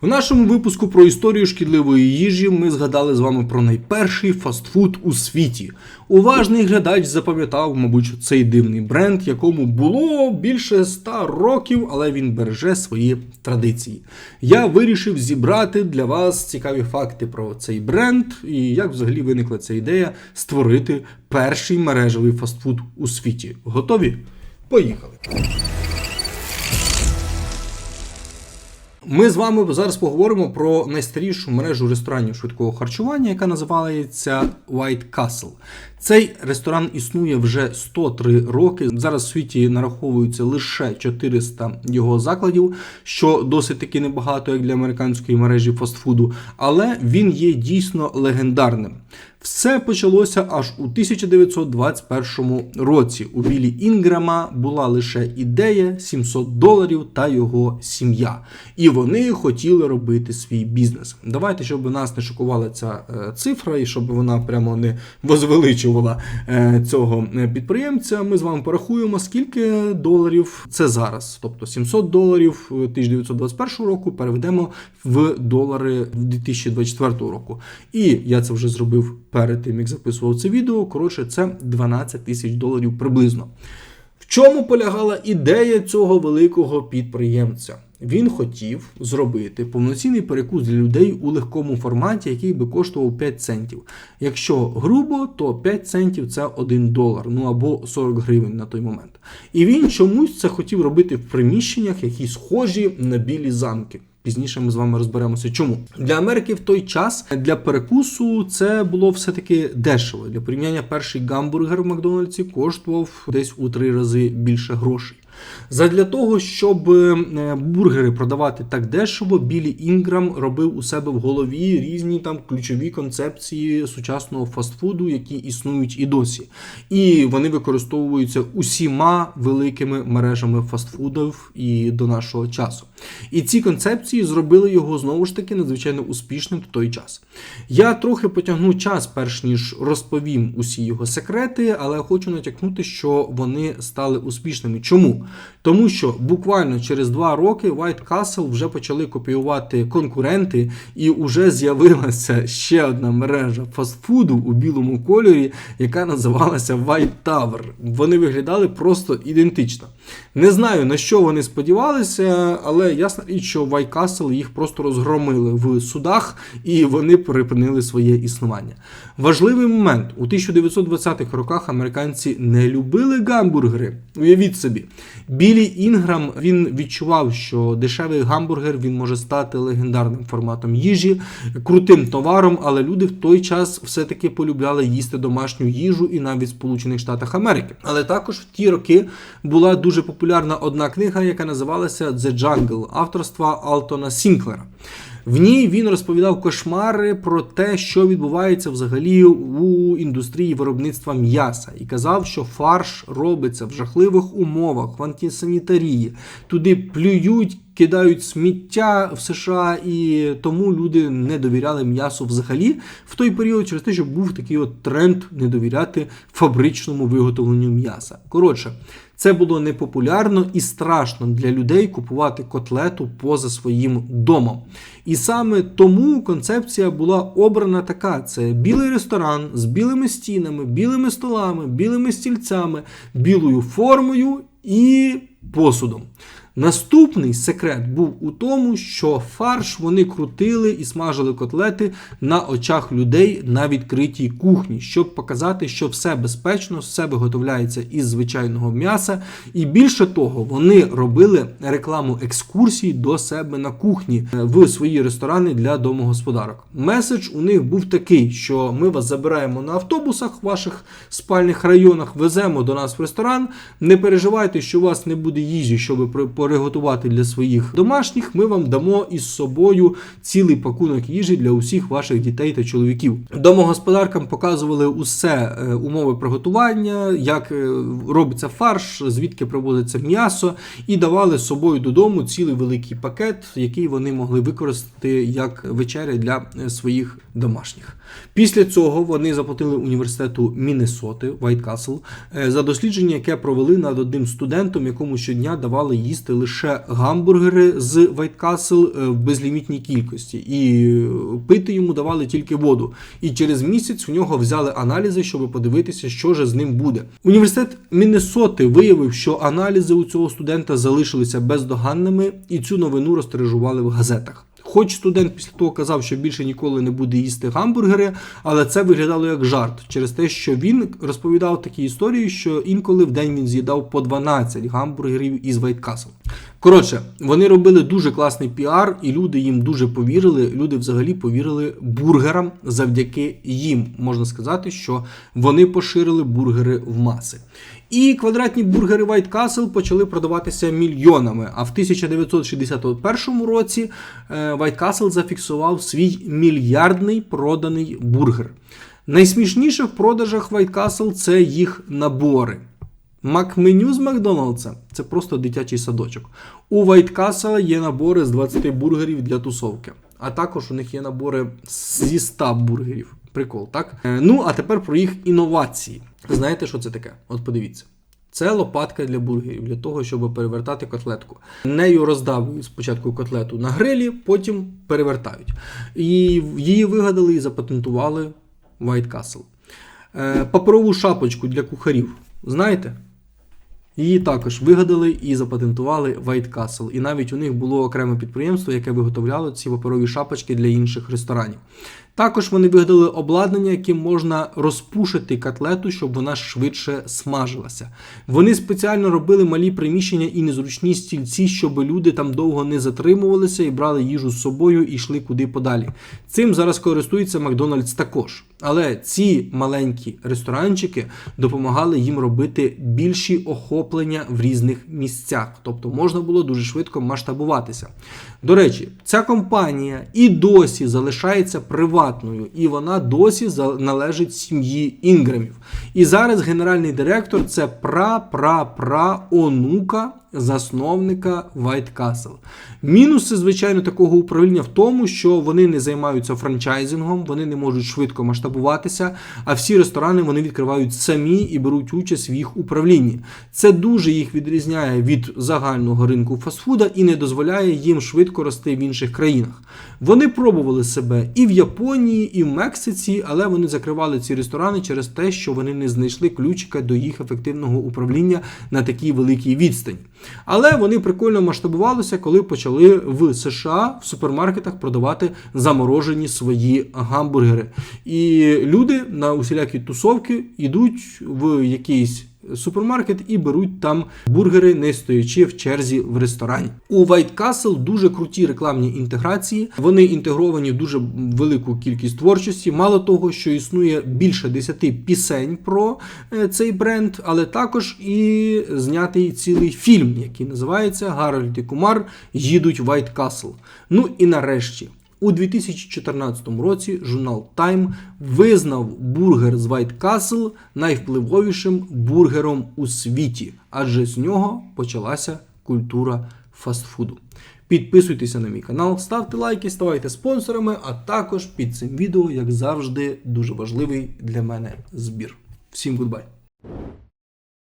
В нашому випуску про історію шкідливої їжі ми згадали з вами про найперший фастфуд у світі. Уважний глядач запам'ятав, мабуть, цей дивний бренд, якому було більше ста років, але він береже свої традиції. Я вирішив зібрати для вас цікаві факти про цей бренд і як взагалі виникла ця ідея створити перший мережевий фастфуд у світі. Готові? Поїхали! Ми з вами зараз поговоримо про найстарішу мережу ресторанів швидкого харчування, яка називається White Castle. Цей ресторан існує вже 103 роки. Зараз в світі нараховується лише 400 його закладів, що досить таки небагато, як для американської мережі фастфуду, але він є дійсно легендарним. Все почалося аж у 1921 році. У Білі Інграма була лише ідея 700 доларів та його сім'я. І вони хотіли робити свій бізнес. Давайте, щоб нас не шокувала ця е, цифра, і щоб вона прямо не возвеличувала е, цього е, підприємця. Ми з вами порахуємо, скільки доларів це зараз. Тобто 700 доларів 1921 року переведемо в долари 2024 року. І я це вже зробив перед тим, як записував це відео. Коротше, це 12 тисяч доларів приблизно. В чому полягала ідея цього великого підприємця? Він хотів зробити повноцінний перекус для людей у легкому форматі, який би коштував 5 центів. Якщо грубо, то 5 центів це 1 долар, ну або 40 гривень на той момент. І він чомусь це хотів робити в приміщеннях, які схожі на білі замки. Пізніше ми з вами розберемося, чому для Америки в той час для перекусу це було все-таки дешево. Для порівняння перший гамбургер в Макдональдсі коштував десь у три рази більше грошей. Задля того, щоб е, бургери продавати так дешево, Білі Інграм робив у себе в голові різні там ключові концепції сучасного фастфуду, які існують і досі. І вони використовуються усіма великими мережами фастфудів і до нашого часу. І ці концепції зробили його знову ж таки надзвичайно успішним в той час. Я трохи потягну час, перш ніж розповім усі його секрети, але хочу натякнути, що вони стали успішними. Чому? Тому що буквально через два роки White Castle вже почали копіювати конкуренти, і вже з'явилася ще одна мережа фастфуду у білому кольорі, яка називалася White Tower. Вони виглядали просто ідентично. Не знаю на що вони сподівалися, але ясна річ, що White Castle їх просто розгромили в судах і вони припинили своє існування. Важливий момент у 1920-х роках американці не любили гамбургери. Уявіть собі. Білі Інграм він відчував, що дешевий гамбургер він може стати легендарним форматом їжі, крутим товаром, але люди в той час все-таки полюбляли їсти домашню їжу і навіть в Сполучених Штатах Америки. Але також в ті роки була дуже популярна одна книга, яка називалася The Jungle авторства Алтона Сінклера. В ній він розповідав кошмари про те, що відбувається взагалі у індустрії виробництва м'яса, і казав, що фарш робиться в жахливих умовах, в антисанітарії, туди плюють. Кидають сміття в США, і тому люди не довіряли м'ясу взагалі в той період, через те, що був такий от тренд не довіряти фабричному виготовленню м'яса. Коротше, це було непопулярно і страшно для людей купувати котлету поза своїм домом. І саме тому концепція була обрана така: це білий ресторан з білими стінами, білими столами, білими стільцями, білою формою і посудом. Наступний секрет був у тому, що фарш вони крутили і смажили котлети на очах людей на відкритій кухні, щоб показати, що все безпечно, все виготовляється із звичайного м'яса. І більше того, вони робили рекламу екскурсій до себе на кухні е, в свої ресторани для домогосподарок. Меседж у них був такий, що ми вас забираємо на автобусах в ваших спальних районах, веземо до нас в ресторан. Не переживайте, що у вас не буде їжі, щоб приготувати для своїх домашніх, ми вам дамо із собою цілий пакунок їжі для усіх ваших дітей та чоловіків. Домогосподаркам показували усе е, умови приготування, як е, робиться фарш, звідки привозиться м'ясо, і давали з собою додому цілий великий пакет, який вони могли використати як вечеря для е, своїх домашніх. Після цього вони заплатили університету Міннесоти Castle за дослідження, яке провели над одним студентом, якому щодня давали їсти лише гамбургери з Castle е, в безлімітній кількості, і е, пити йому давали тільки воду. І через місяць у нього взяли аналізи, щоб подивитися, що ж з ним буде. Університет Міннесоти виявив, що аналізи у цього студента залишилися бездоганними, і цю новину розтиражували в газетах. Хоч студент після того казав, що більше ніколи не буде їсти гамбургери, але це виглядало як жарт через те, що він розповідав такі історії, що інколи в день він з'їдав по 12 гамбургерів із Castle. Коротше, вони робили дуже класний піар, і люди їм дуже повірили. Люди взагалі повірили бургерам завдяки їм. Можна сказати, що вони поширили бургери в маси. І квадратні бургери White Castle почали продаватися мільйонами. А в 1961 році е, White Castle зафіксував свій мільярдний проданий бургер. Найсмішніше в продажах White Castle це їх набори. Макменю з Макдоналдса це просто дитячий садочок. У White Castle є набори з 20 бургерів для тусовки. А також у них є набори зі 100 бургерів. Прикол, так? Е, Ну, а тепер про їх інновації. Знаєте, що це таке? От подивіться. Це лопатка для бургерів, для того, щоб перевертати котлетку. Нею роздавлюють спочатку котлету на грилі, потім перевертають. І її вигадали і запатентували White Castle. Е, Паперову шапочку для кухарів. Знаєте? Її також вигадали і запатентували White Castle. І навіть у них було окреме підприємство, яке виготовляло ці паперові шапочки для інших ресторанів. Також вони вигадали обладнання, яким можна розпушити котлету, щоб вона швидше смажилася. Вони спеціально робили малі приміщення і незручні стільці, щоб люди там довго не затримувалися і брали їжу з собою і йшли куди подалі. Цим зараз користується Макдональдс також. Але ці маленькі ресторанчики допомагали їм робити більші охоплення в різних місцях, тобто можна було дуже швидко масштабуватися. До речі, ця компанія і досі залишається приватною, і вона досі належить сім'ї Інграмів. І зараз генеральний директор це пра-пра-пра онука засновника White Castle. Мінуси, звичайно, такого управління в тому, що вони не займаються франчайзингом, вони не можуть швидко масштабуватися, а всі ресторани вони відкривають самі і беруть участь в їх управлінні. Це дуже їх відрізняє від загального ринку фастфуда і не дозволяє їм швидко рости в інших країнах. Вони пробували себе і в Японії, і в Мексиці, але вони закривали ці ресторани через те, що вони не знайшли ключика до їх ефективного управління на такій великій відстані. Але вони прикольно масштабувалися, коли почали в США в супермаркетах продавати заморожені свої гамбургери. І люди на усілякі тусовки йдуть в якийсь супермаркет і беруть там бургери, не стоячи в черзі в ресторані. У White Castle дуже круті рекламні інтеграції. Вони інтегровані в дуже велику кількість творчості. Мало того, що існує більше 10 пісень про е, цей бренд, але також і знятий цілий фільм, який називається Гарольд і Кумар їдуть в White Castle. Ну і нарешті. У 2014 році журнал Time визнав бургер з White Castle найвпливовішим бургером у світі, адже з нього почалася культура фастфуду. Підписуйтеся на мій канал, ставте лайки, ставайте спонсорами, а також під цим відео, як завжди, дуже важливий для мене збір. Всім гудбай!